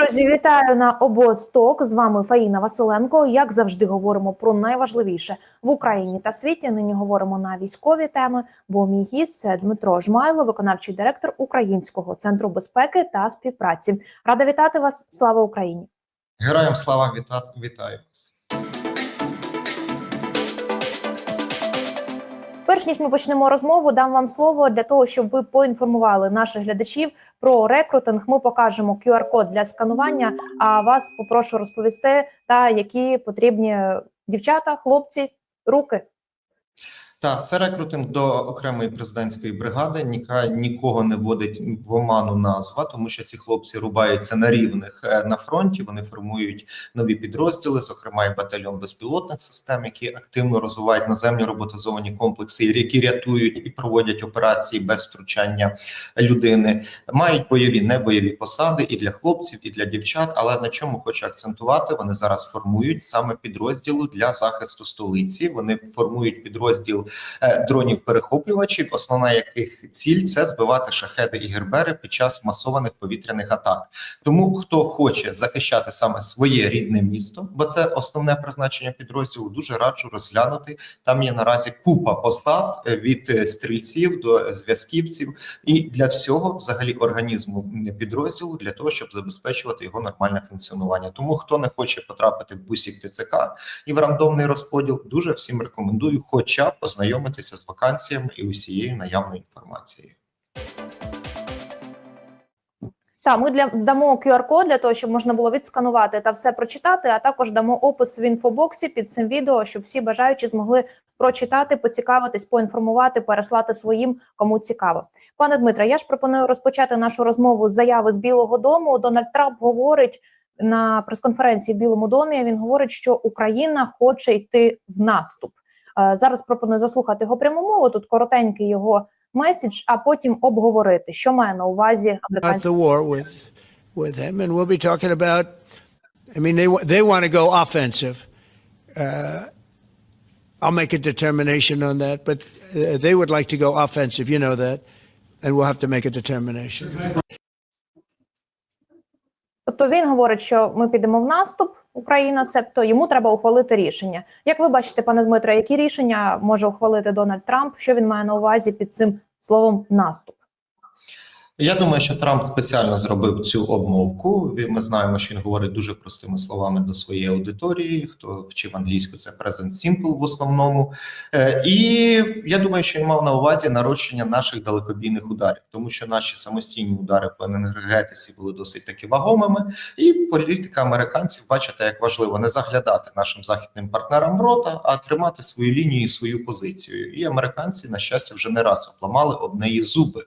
Друзі, вітаю на обосток. З вами Фаїна Василенко. Як завжди, говоримо про найважливіше в Україні та світі. Нині говоримо на військові теми. Бо мій гість Дмитро Жмайло, виконавчий директор Українського центру безпеки та співпраці. Рада вітати вас. Слава Україні! Героям слава віта... вітаю вас. Перш ніж ми почнемо розмову, дам вам слово для того, щоб ви поінформували наших глядачів про рекрутинг. Ми покажемо QR-код для сканування. А вас попрошу розповісти, та які потрібні дівчата, хлопці, руки. Так, це рекрутинг до окремої президентської бригади. Ніка нікого не вводить в оману назва, тому що ці хлопці рубаються на рівних е, на фронті. Вони формують нові підрозділи, зокрема і батальйон безпілотних систем, які активно розвивають наземні роботизовані комплекси, які рятують і проводять операції без втручання людини. Мають бойові небойові посади і для хлопців, і для дівчат. Але на чому хочу акцентувати, вони зараз формують саме підрозділу для захисту столиці. Вони формують підрозділ дронів перехоплювачів, основна яких ціль це збивати шахеди і гербери під час масованих повітряних атак. Тому хто хоче захищати саме своє рідне місто, бо це основне призначення підрозділу, дуже раджу розглянути. Там є наразі купа посад е, від е, стрільців до зв'язківців, і для всього, взагалі, організму підрозділу для того, щоб забезпечувати його нормальне функціонування. Тому хто не хоче потрапити в бусік ТЦК і в рандомний розподіл, дуже всім рекомендую, хоча б ознайомитися з вакансіями і усією наявною інформацією. Так, ми для дамо QR-код для того, щоб можна було відсканувати та все прочитати. А також дамо опис в інфобоксі під цим відео, щоб всі бажаючі змогли прочитати, поцікавитись, поінформувати, переслати своїм, кому цікаво. Пане Дмитре, я ж пропоную розпочати нашу розмову з заяви з Білого Дому. Дональд Трамп говорить на прес-конференції в Білому домі. Він говорить, що Україна хоче йти в наступ. Е, Зараз пропоную заслухати його пряму мову. Тут коротенький його меседж, а потім обговорити, що має на увазі about американський the war with with him, and we'll be talking about. I mean, they wa- they want to go offensive. Uh, I'll make a determination on that, but uh, they would like to go offensive. You know that, and we'll have to make a determination. Тобто він говорить, що ми підемо в наступ, Україна, себто йому треба ухвалити рішення. Як ви бачите, пане Дмитре, які рішення може ухвалити Дональд Трамп? Що він має на увазі під цим словом наступ? Я думаю, що Трамп спеціально зробив цю обмовку. Ми знаємо, що він говорить дуже простими словами до своєї аудиторії. Хто вчив англійську, це present simple в основному. Е, І я думаю, що він мав на увазі нарощення наших далекобійних ударів, тому що наші самостійні удари по енергетиці були досить таки вагомими. І політика американців бачите, як важливо не заглядати нашим західним партнерам в рота, а тримати свою лінію і свою позицію. І американці, на щастя, вже не раз обламали об неї зуби.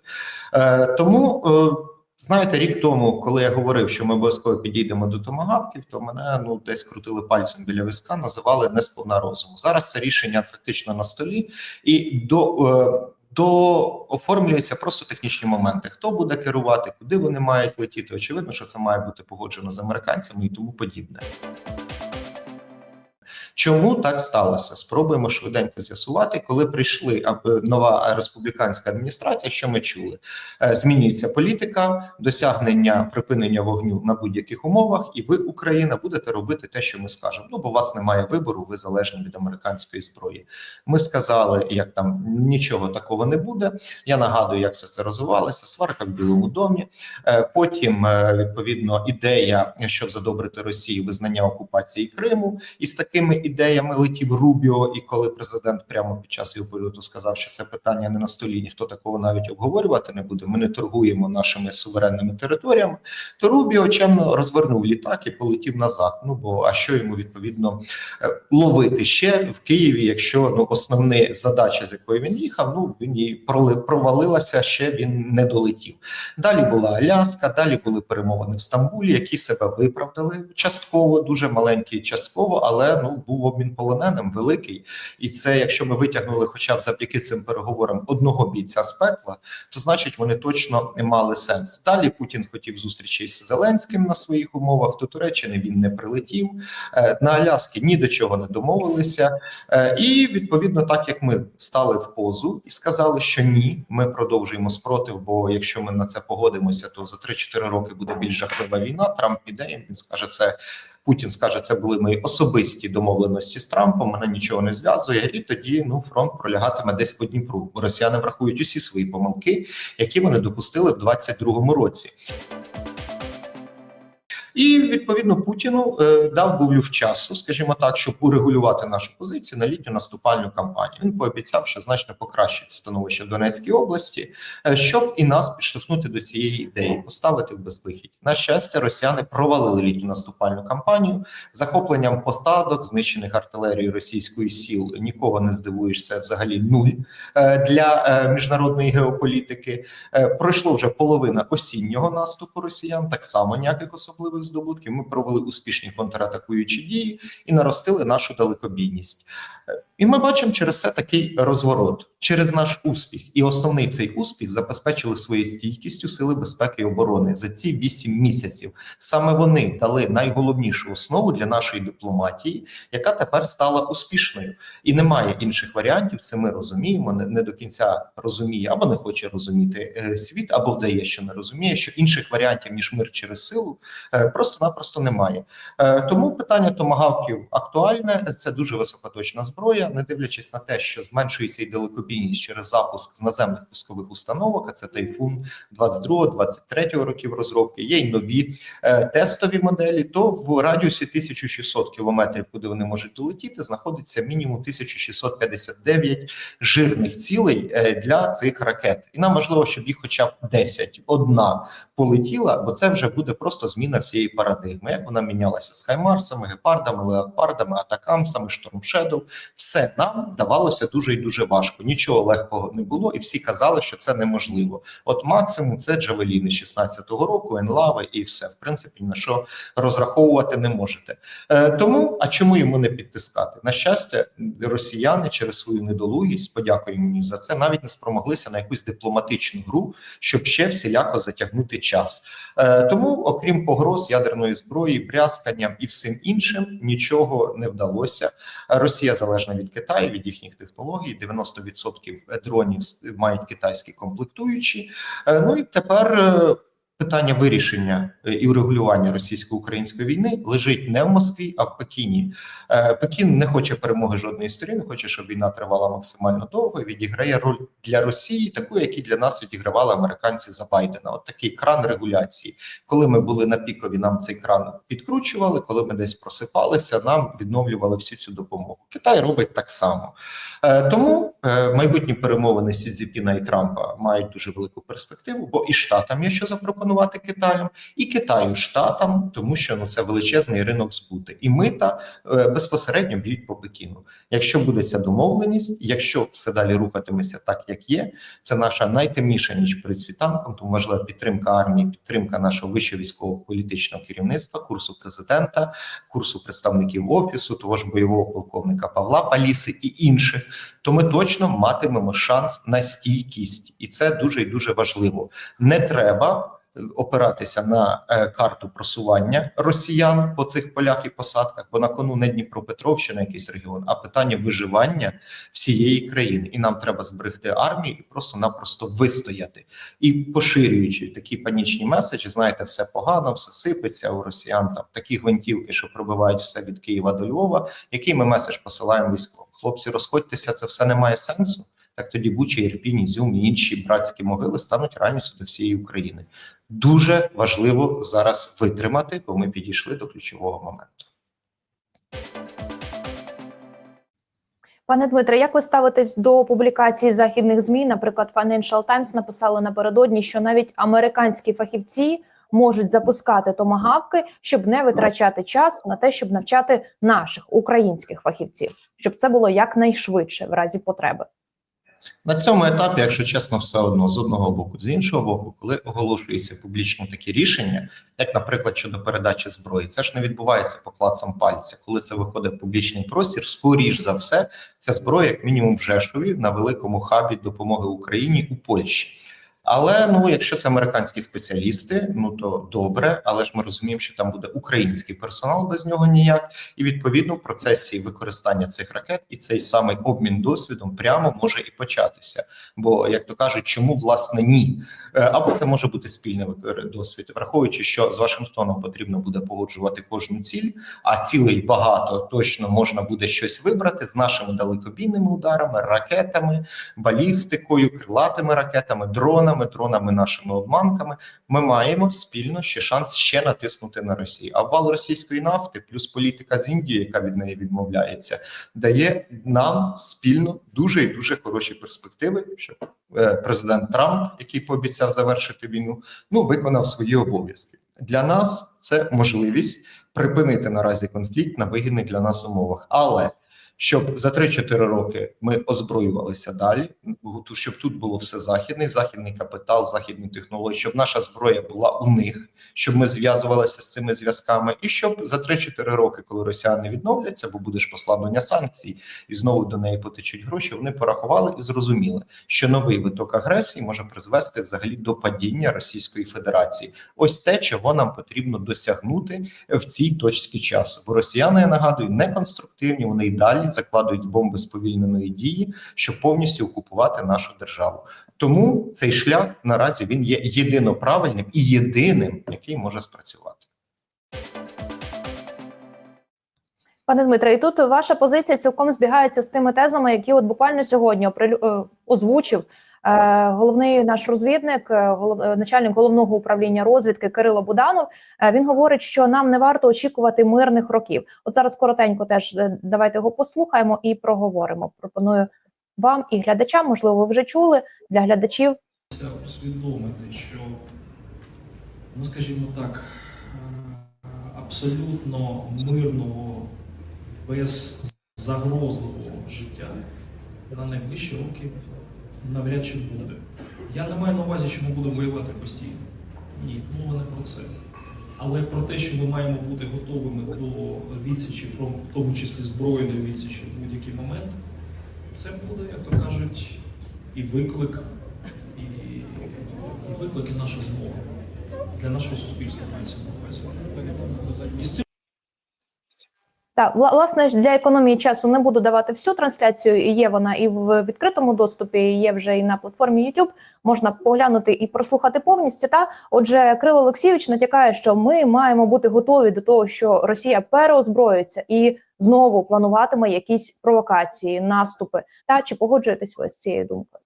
Е, Тому, е, знаєте, рік тому, коли я говорив, що ми обов'язково підійдемо до томагавків, то мене ну десь крутили пальцем біля виска, називали не сповна розуму. Зараз це рішення фактично на столі, і до, е, до оформлюються просто технічні моменти. Хто буде керувати, куди вони мають летіти? Очевидно, що це має бути погоджено з американцями і тому подібне. Чому так сталося? Спробуємо швиденько з'ясувати, коли прийшли аби нова республіканська адміністрація. Що ми чули? Е, Змінюється політика, досягнення припинення вогню на будь-яких умовах, і ви, Україна, будете робити те, що ми скажемо. Ну бо у вас немає вибору, ви залежні від американської зброї. Ми сказали, як там нічого такого не буде. Я нагадую, як все це розвивалося. Сварка в Білому домі. Е, Потім е, відповідно ідея, щоб задобрити Росію, визнання окупації Криму, і з такими ідеями летів Рубіо. І коли президент прямо під час його польоту сказав, що це питання не на столі, ніхто такого навіть обговорювати не буде. Ми не торгуємо нашими суверенними територіями. То Рубіо чемно розвернув літак і полетів назад. Ну бо а що йому відповідно е, ловити ще в Києві, якщо ну основна задача, з якою він їхав, ну він її провалилася, ще він не долетів. Далі була Аляска, далі були перемовини в Стамбулі, які себе виправдали частково, дуже маленькі частково, але ну був обмін полоненим великий, і це, якщо ми витягнули, хоча б завдяки цим переговорам одного бійця з пекла, то значить вони точно не мали сенс. Далі Путін хотів зустрічі з Зеленським на своїх умовах. До Туреччини він не прилетів. Е, На Аляскі ні до чого не домовилися. Е, І відповідно, так як ми стали в позу і сказали, що ні, ми продовжуємо спротив. Бо якщо ми на це погодимося, то за 3-4 роки буде більш жахлива війна. Трамп піде. Він скаже це. Путін скаже, це були мої особисті домовленості з Трампом. Мене нічого не зв'язує, і тоді ну фронт пролягатиме десь по Дніпру. Росіяни врахують усі свої помилки, які вони допустили в 22-му році. І відповідно Путіну е, дав був люфт часу, скажімо так, щоб урегулювати нашу позицію на літню наступальну кампанію. Він пообіцяв, що значно покращить становище в Донецькій області, е, щоб і нас підштовхнути до цієї ідеї, поставити в безвихідь. На щастя, росіяни провалили літню наступальну кампанію захопленням посадок, знищених артилерією російської сіл. Нікого не здивуєшся, взагалі нуль е, для міжнародної геополітики. Пройшло вже половина осіннього наступу росіян, так само ніяких особливих здобутків. Ми провели успішні контратакуючі дії і наростили нашу далекобійність. І ми бачимо через це такий розворот через наш успіх. І основний цей успіх забезпечили своєю стійкістю сили безпеки і оборони за ці вісім місяців. Саме вони дали найголовнішу основу для нашої дипломатії, яка тепер стала успішною. І немає інших варіантів. Це ми розуміємо. Не, не до кінця розуміє або не хоче розуміти е, світ, або вдає, що не розуміє, що інших варіантів ніж мир через силу е, просто-напросто немає. Е, Тому питання томагавків актуальне. Це дуже високоточна зброя, не дивлячись на те, що зменшується і далекобійність через запуск з наземних пускових установок. А це тайфун 22-23 років розробки. Є й нові е, тестові моделі. То в радіусі 1600 кілометрів, куди вони можуть долетіти, знаходиться мінімум 1659 жирних цілей е, для цих ракет. І нам важливо, щоб їх, хоча б 10, одна полетіла, бо це вже буде просто зміна всієї парадигми. Як вона мінялася з хаймарсами, гепардами, леопардами, атакамсами, штормшедов. Все нам давалося дуже і дуже важко. Нічого легкого не було, і всі казали, що це неможливо. От максимум це джавеліни 16-го року, енлави, і все. В принципі, на що розраховувати не можете. Е, тому а чому йому не підтискати? На щастя, росіяни через свою недолугість, подякуємо їм за це, навіть не спромоглися на якусь дипломатичну гру, щоб ще всіляко затягнути час. Е, тому, окрім погроз ядерної зброї, брязканням і всім іншим, нічого не вдалося. Росія залежна від Китаю, від їхніх технологій. 90% дронів мають китайські комплектуючі. Е, Ну і тепер. Питання вирішення е, і урегулювання російсько-української війни лежить не в Москві, а в Пекіні. Е, Пекін не хоче перемоги жодної сторони, хоче, щоб війна тривала максимально довго. і Відіграє роль для Росії, таку, як і для нас відігравали американці за Байдена. От такий кран регуляції. Коли ми були на пікові, нам цей кран підкручували. Коли ми десь просипалися, нам відновлювали всю цю допомогу. Китай робить так само. Е, Тому майбутні перемовини Сі Цзіпіна і Трампа мають дуже велику перспективу, бо і штатам є що запропонувати Китаю, і Китаю штатам, тому що ну це величезний ринок збути, і мита е, безпосередньо б'ють по Пекіну. Якщо буде ця домовленість, якщо все далі рухатиметься так, як є, це наша найтемніша ніч перед світанком. Тому важлива підтримка армії, підтримка нашого вищого військово-політичного керівництва, курсу президента, курсу представників офісу, того ж бойового полковника Павла Паліси і інших. То ми точно матимемо шанс на стійкість, і це дуже і дуже важливо. Не треба опиратися на е, карту просування росіян по цих полях і посадках, бо на кону не Дніпропетровщина, якийсь регіон, а питання виживання всієї країни. І нам треба зберегти армію і просто-напросто вистояти. І поширюючи такі панічні меседжі, знаєте, все погано, все сипеться у росіян. Там такі гвинтівки, що пробивають все від Києва до Львова. Який ми меседж посилаємо військовим? Хлопці, розходьтеся, це все не має сенсу. Так тоді Буча, Ірпінь, Ізюм і інші братські могили стануть реальністю до всієї України. Дуже важливо зараз витримати, бо ми підійшли до ключового моменту. Пане Дмитре, як ви ставитесь до публікації західних змі? Наприклад, Financial Times написали напередодні, що навіть американські фахівці можуть запускати томагавки, щоб не витрачати час на те, щоб навчати наших українських фахівців, щоб це було якнайшвидше в разі потреби. На цьому етапі, якщо чесно, все одно з одного боку, з іншого боку, коли оголошуються публічно такі рішення, як, наприклад, щодо передачі зброї, це ж не відбувається по клацам пальця. Коли це виходить в публічний простір, скоріш за все, ця зброя, як мінімум, в Жешові на великому хабі допомоги Україні у Польщі. Але ну, якщо це американські спеціалісти, ну то добре, але ж ми розуміємо, що там буде український персонал без нього ніяк, і відповідно в процесі використання цих ракет і цей самий обмін досвідом прямо може і початися. Бо як то кажуть, чому власне ні? Е, Або це може бути спільний досвід, враховуючи, що з Вашингтоном потрібно буде погоджувати кожну ціль, а цілей багато точно можна буде щось вибрати з нашими далекобійними ударами, ракетами, балістикою, крилатими ракетами, дронами, дронами нашими обманками. Ми маємо спільно ще шанс ще натиснути на Росію. А російської нафти, плюс політика з Індії, яка від неї відмовляється, дає нам спільно дуже і дуже хороші перспективи, щоб е, президент Трамп, який пообіцяв завершити війну, ну виконав свої обов'язки. Для нас це можливість припинити наразі конфлікт на вигідних для нас умовах, але щоб за 3-4 роки ми озброювалися далі, щоб тут було все західний, західний капітал, західні технології, щоб наша зброя була у них, щоб ми зв'язувалися з цими зв'язками, і щоб за 3-4 роки, коли росіяни відновляться, бо буде ж послаблення санкцій, і знову до неї потечуть гроші. Вони порахували і зрозуміли, що новий виток агресії може призвести взагалі до падіння Російської Федерації. Ось те, чого нам потрібно досягнути в цій точці часу. Бо росіяни я нагадую не конструктивні. Вони й далі закладують бомби сповільненої дії, щоб повністю окупувати нашу державу. Тому цей шлях наразі він є єдино правильним і єдиним, який може спрацювати. Пане Дмитре, і тут ваша позиція цілком збігається з тими тезами, які от буквально сьогодні е, озвучив головний наш розвідник, е, е, начальник головного управління розвідки Кирило Буданов. Е, Він говорить, що нам не варто очікувати мирних років. От зараз коротенько теж е, давайте його послухаємо і проговоримо. Пропоную вам і глядачам, можливо, ви вже чули для глядачів. Усвідомити, що, ну скажімо так, е, абсолютно мирного, беззагрозливого життя на найближчі роки навряд чи буде. Я не маю на увазі, що ми будемо воювати постійно. Ні, мова не про це. Але про те, що ми маємо бути готовими до відсічі, фронту, в тому числі збройної відсічі в будь-який момент, це буде, як то кажуть, і виклик, і, і виклик і наша змога для нашого суспільства мається на увазі. Так, власне для економії часу не буду давати всю трансляцію. Є вона і в відкритому доступі, і є вже і на платформі YouTube. Можна поглянути і прослухати повністю. Та отже, Кирило Олексійович натякає, що ми маємо бути готові до того, що Росія переозброїться і знову плануватиме якісь провокації, наступи. Та чи погоджуєтесь ви з цією думкою?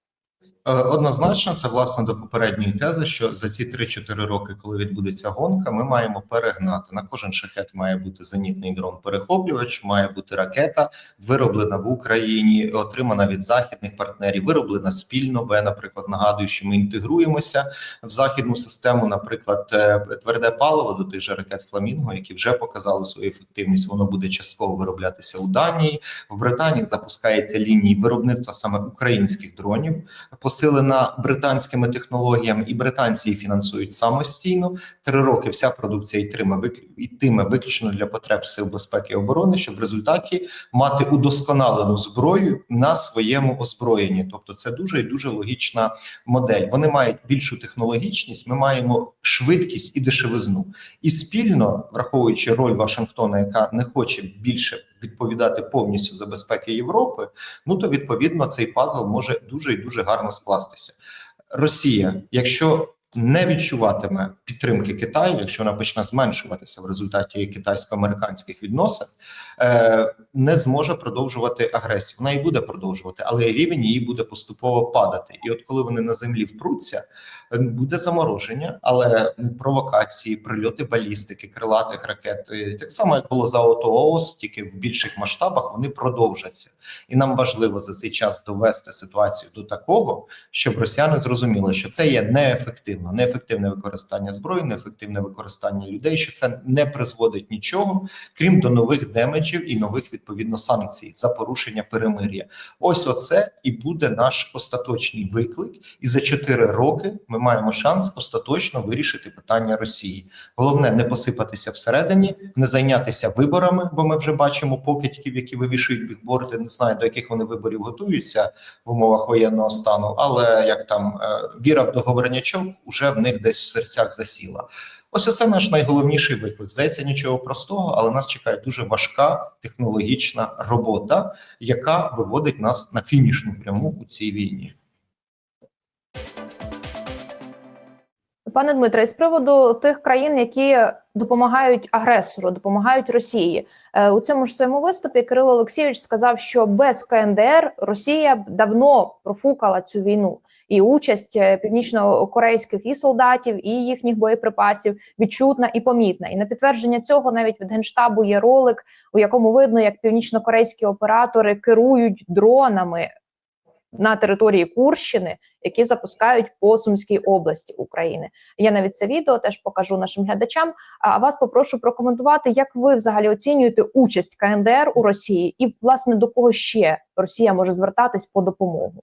Е, Однозначно, це власне до попередньої тези, що за ці 3-4 роки, коли відбудеться гонка, ми маємо перегнати. На кожен шахет має бути зенітний дрон-перехоплювач, має бути ракета, вироблена в Україні, отримана від західних партнерів, вироблена спільно. Бо я, наприклад, нагадую, що ми інтегруємося в західну систему. Наприклад, е, тверде паливо до тих же ракет Фламінго, які вже показали свою ефективність. Воно буде частково вироблятися у Данії. В Британії запускається лінії виробництва саме українських дронів посилена британськими технологіями, і британці її фінансують самостійно. Три роки вся продукція йтиме йтиме виключно для потреб сил безпеки і оборони, щоб в результаті мати удосконалену зброю на своєму озброєнні. Тобто, це дуже і дуже логічна модель. Вони мають більшу технологічність. Ми маємо швидкість і дешевизну. І спільно, враховуючи роль Вашингтона, яка не хоче більше відповідати повністю за безпеки Європи, ну то відповідно цей пазл може дуже і дуже гарно скластися. Росія, якщо не відчуватиме підтримки Китаю, якщо вона почне зменшуватися в результаті китайсько-американських відносин, е, не зможе продовжувати агресію. Вона і буде продовжувати, але рівень її буде поступово падати. І от коли вони на землі впруться, Е, Буде замороження, але провокації, прильоти балістики, крилатих ракет, е, так само як було за ОТООС, тільки в більших масштабах, вони продовжаться. І нам важливо за цей час довести ситуацію до такого, щоб росіяни зрозуміли, що це є неефективно, неефективне використання зброї, неефективне використання людей, що це не призводить нічого, крім до нових демеджів і нових відповідно санкцій за порушення перемир'я. Ось оце і буде наш остаточний виклик. І за 4 роки ми маємо шанс остаточно вирішити питання Росії. Головне не посипатися всередині, не зайнятися виборами, бо ми вже бачимо покидьків, які вивішують бігборди. Не знаю до яких вони виборів готуються в умовах воєнного стану, але як там е, віра в договорнячок уже в них десь в серцях засіла. Ось це наш найголовніший виклик. Здається, нічого простого, але нас чекає дуже важка технологічна робота, яка виводить нас на фінішну пряму у цій війні. Пане Дмитре, з приводу тих країн, які допомагають агресору, допомагають Росії, Е, у цьому ж своєму виступі Кирило Олексійович сказав, що без КНДР Росія давно профукала цю війну, і участь е, північно-корейських і солдатів, і їхніх боєприпасів відчутна і помітна. І на підтвердження цього навіть від генштабу є ролик, у якому видно, як північно-корейські оператори керують дронами на території Курщини, які запускають по Сумській області України. Я навіть це відео теж покажу нашим глядачам. А вас попрошу прокоментувати, як ви взагалі оцінюєте участь КНДР у Росії, і власне до кого ще Росія може звертатись по допомогу.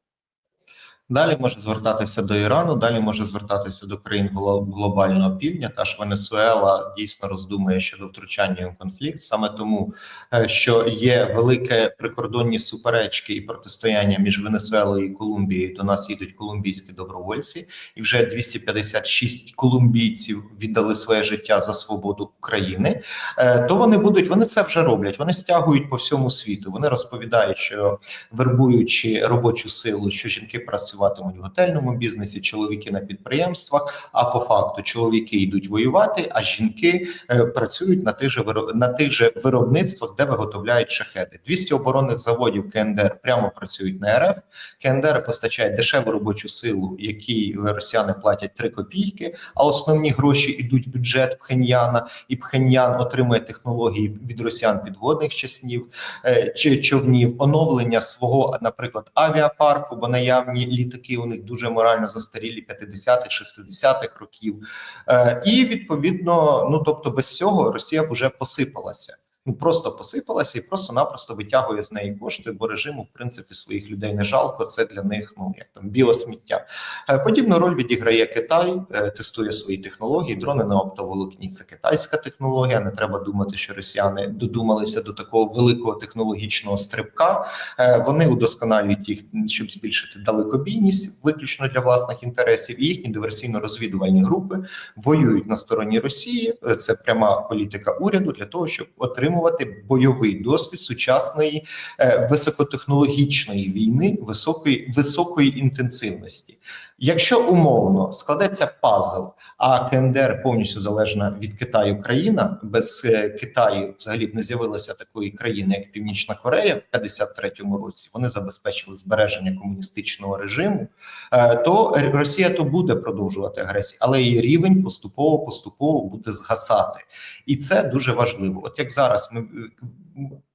Далі може звертатися до Ірану, далі може звертатися до країн глобального півдня. Та ж Венесуела дійсно роздумує щодо втручання у конфлікт, саме тому, е, що є велике прикордонні суперечки і протистояння між Венесуелою і Колумбією. До нас їдуть колумбійські добровольці, і вже 256 колумбійців віддали своє життя за свободу України. Е, То вони будуть, вони це вже роблять. Вони стягують по всьому світу. Вони розповідають, що вербуючи робочу силу, що жінки працюватимуть в готельному бізнесі, чоловіки на підприємствах. А по факту чоловіки йдуть воювати, а жінки е, працюють на тих же на тих же виробництвах, де виготовляють шахеди. 200 оборонних заводів КНДР прямо працюють на РФ. КНДР постачає дешеву робочу силу, якій росіяни платять 3 копійки. А основні гроші йдуть в бюджет Пхеньяна, і Пхеньян отримує технології від росіян підводних частнів е, чи човнів, оновлення свого, наприклад, авіапарку, бо наявні літаки у них дуже морально застарілі 50-х, 60-х років. Е, І відповідно, ну тобто, без цього Росія б уже посипалася. Ну просто посипалася і просто-напросто витягує з неї кошти, бо режиму, в принципі, своїх людей не жалко. Це для них ну як там біле сміття. Е, Подібну роль відіграє Китай, е, тестує свої технології. Дрони на оптоволокні це китайська технологія. Не треба думати, що росіяни додумалися до такого великого технологічного стрибка. Е, Вони удосконалюють їх, щоб збільшити далекобійність, виключно для власних інтересів. І їхні диверсійно-розвідувальні групи воюють на стороні Росії. Це пряма політика уряду для того, щоб отримувати бойовий досвід сучасної е, високотехнологічної війни високої високої інтенсивності. Якщо умовно складеться пазл, а КНДР повністю залежна від Китаю країна, без е, Китаю взагалі б не з'явилася такої країни, як Північна Корея в 53-му році. Вони забезпечили збереження комуністичного режиму. е, То Росія то буде продовжувати агресію, але її рівень поступово поступово буде згасати, і це дуже важливо. От як зараз ми.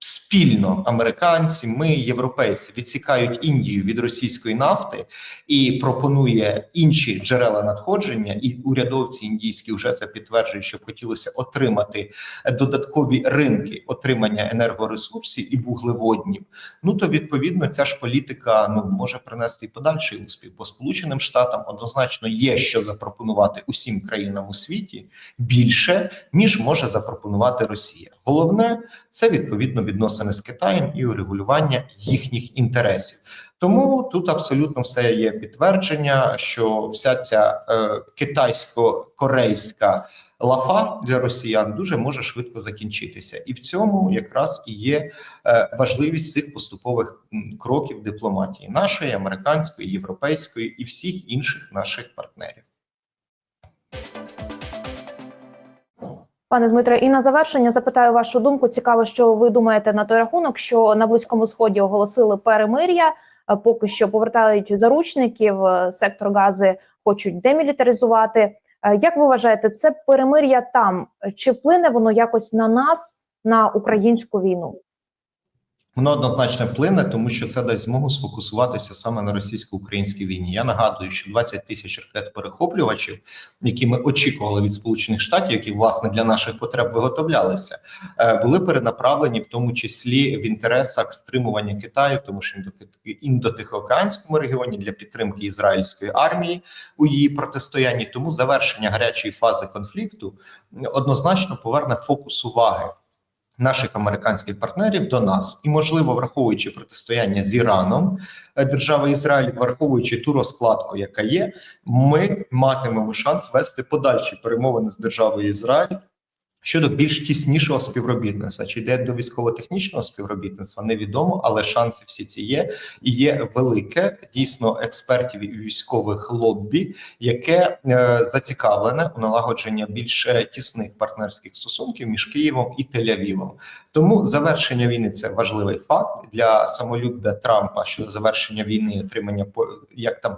Спільно американці, ми, європейці, відсікають Індію від російської нафти і пропонує інші джерела надходження, і урядовці індійські вже це підтверджують, що хотілося отримати додаткові ринки отримання енергоресурсів і вуглеводнів. Ну то відповідно ця ж політика ну може принести і подальший успіх, бо сполученим штатам однозначно є що запропонувати усім країнам у світі більше ніж може запропонувати Росія. Головне це відповідно відносини з Китаєм і урегулювання їхніх інтересів. Тому тут абсолютно все є підтвердження, що вся ця е, китайсько-корейська лафа для росіян дуже може швидко закінчитися, і в цьому якраз і є е, важливість цих поступових кроків дипломатії нашої, американської, європейської і всіх інших наших партнерів. Пане Дмитре, і на завершення запитаю вашу думку. Цікаво, що ви думаєте на той рахунок, що на близькому сході оголосили перемир'я. е, Поки що повертають заручників е, сектор Гази хочуть демілітаризувати. Е, Як ви вважаєте, це перемир'я там чи вплине воно якось на нас, на українську війну? Воно однозначно вплине, тому що це дасть змогу сфокусуватися саме на російсько-українській війні. Я нагадую, що 20 тисяч ракет перехоплювачів, які ми очікували від Сполучених Штатів, які власне для наших потреб виготовлялися, е, були перенаправлені в тому числі в інтересах стримування Китаю, тому що індотихоокеанському регіоні для підтримки ізраїльської армії у її протистоянні. Тому завершення гарячої фази конфлікту однозначно поверне фокус уваги наших американських партнерів до нас, і можливо, враховуючи протистояння з Іраном, е, держави Ізраїль, враховуючи ту розкладку, яка є, ми матимемо шанс вести подальші перемовини з державою Ізраїль. Щодо більш тіснішого співробітництва, чи йде до військово-технічного співробітництва, невідомо, але шанси всі ці є. І є велике дійсно експертів і військових лоббі, яке е, зацікавлене у налагодженні більш е, тісних партнерських стосунків між Києвом і Тель-Авівом. Тому завершення війни це важливий факт для самолюбя Трампа щодо завершення війни, і отримання як там.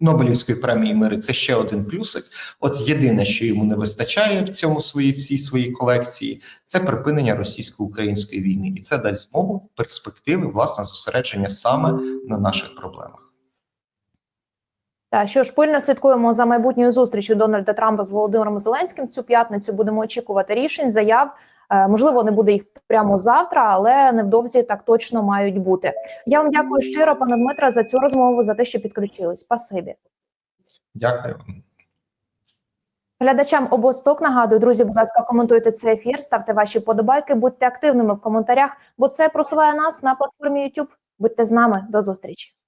Нобелівської премії миру це ще один плюсик. От єдине, що йому не вистачає в цьому своїй всій своїй колекції, це припинення російсько-української війни, і це дасть змогу перспективи власне зосередження саме на наших проблемах. Та що ж пильно слідкуємо за майбутньою зустрічю Дональда Трампа з Володимиром Зеленським. Цю п'ятницю будемо очікувати рішень, заяв. Е, Можливо, не буде їх прямо завтра, але невдовзі так точно мають бути. Я вам дякую щиро, пане Дмитре, за цю розмову, за те, що підключились. Спасибі. Дякую вам. Глядачам обосток нагадую, друзі, будь ласка, коментуйте цей ефір, ставте ваші подобайки, будьте активними в коментарях, бо це просуває нас на платформі YouTube. Будьте з нами до зустрічі.